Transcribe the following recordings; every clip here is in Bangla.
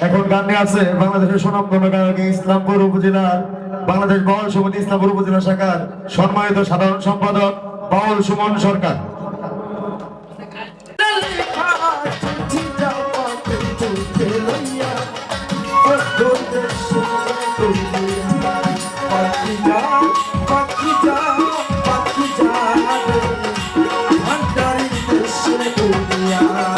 এখন গানে আছে বাংলাদেশের সুনামধন্য গায়ক ইসলামপুর উপজেলার বাংলাদেশ বাউল সমিতি ইসলামপুর উপজেলা শাখার সম্মানিত সাধারণ সম্পাদক বাউল সুমন সরকার। অনেক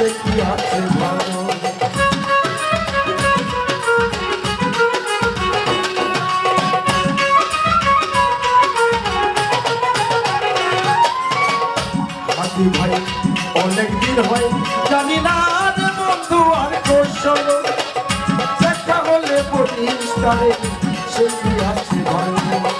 সে কি আছে ভালো ভাই? অনেক দিন হয় জানি না বন্ধু আর কৌশল দেখা হলে বলিস তারে সে কি আছে ভালো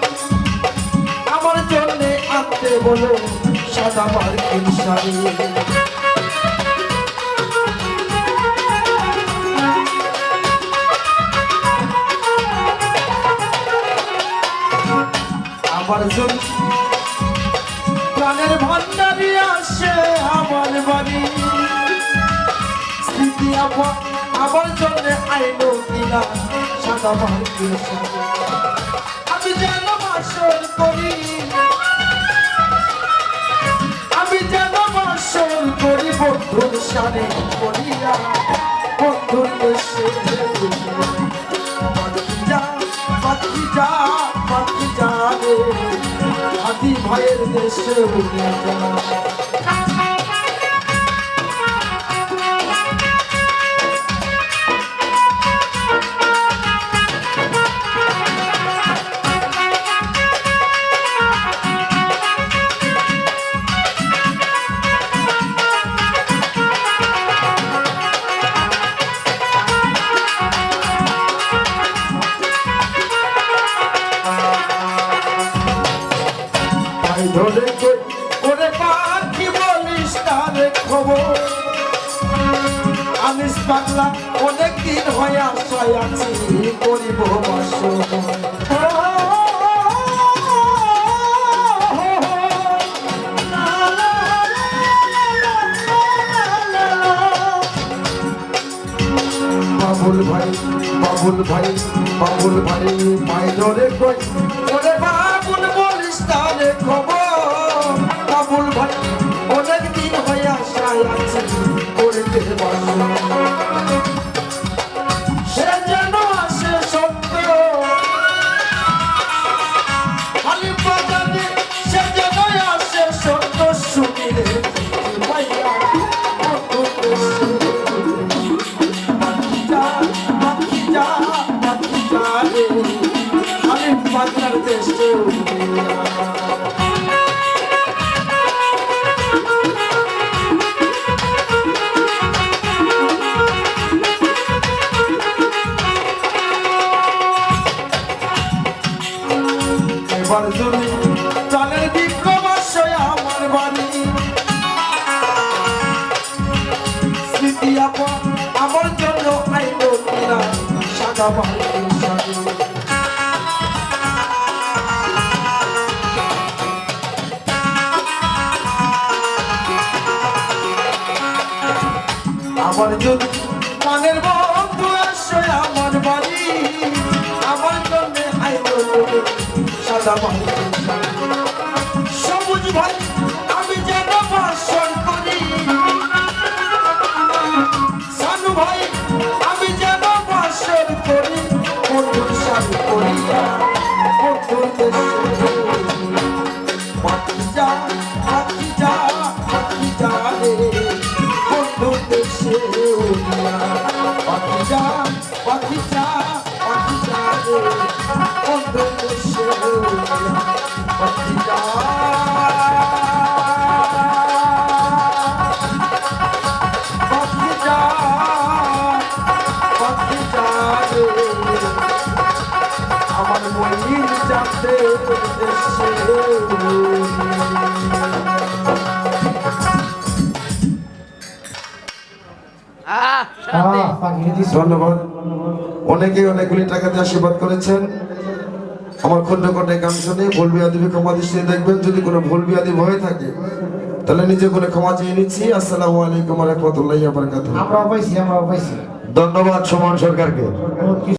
জন্য আনতে বলো, সাদা মার্কিন শাড়ি। আমার জন্য প্রাণের ভান্ডারি আসে আমার বাড়ি। স্মৃতি আমার আমার জন্য আইলো কিনা, সাদা মার্কিন শাড়ি। আমি যেন বাসর করি this to another. উড়ে যা পাই ধরে কই ওরে পাখি বলিস তারে খবর। আমিস পাগলা, অনেক দিন হয়ে আশায় আছি করিব বাবুল ভাই বাবুল ভাই বাবুল ভাই পাই ধরে কই? করতে বাসো Father Julie. সাদা ধন্যবাদ। অনেকে অনেকগুলি টাকা দিয়ে আশীর্বাদ করেছেন। আমার খন্ড খন্ডে গান শুনে ভুল বিয়াদিবি ক্ষমা দৃষ্টিতে দেখবেন যদি কোনো ভুল বিয়াদি হয়ে থাকে তাহলে নিজে করে ক্ষমা চেয়ে নিচ্ছি। আসসালামু আলাইকুম রহমতুল্লাহ ধন্যবাদ সুমন সরকারকে।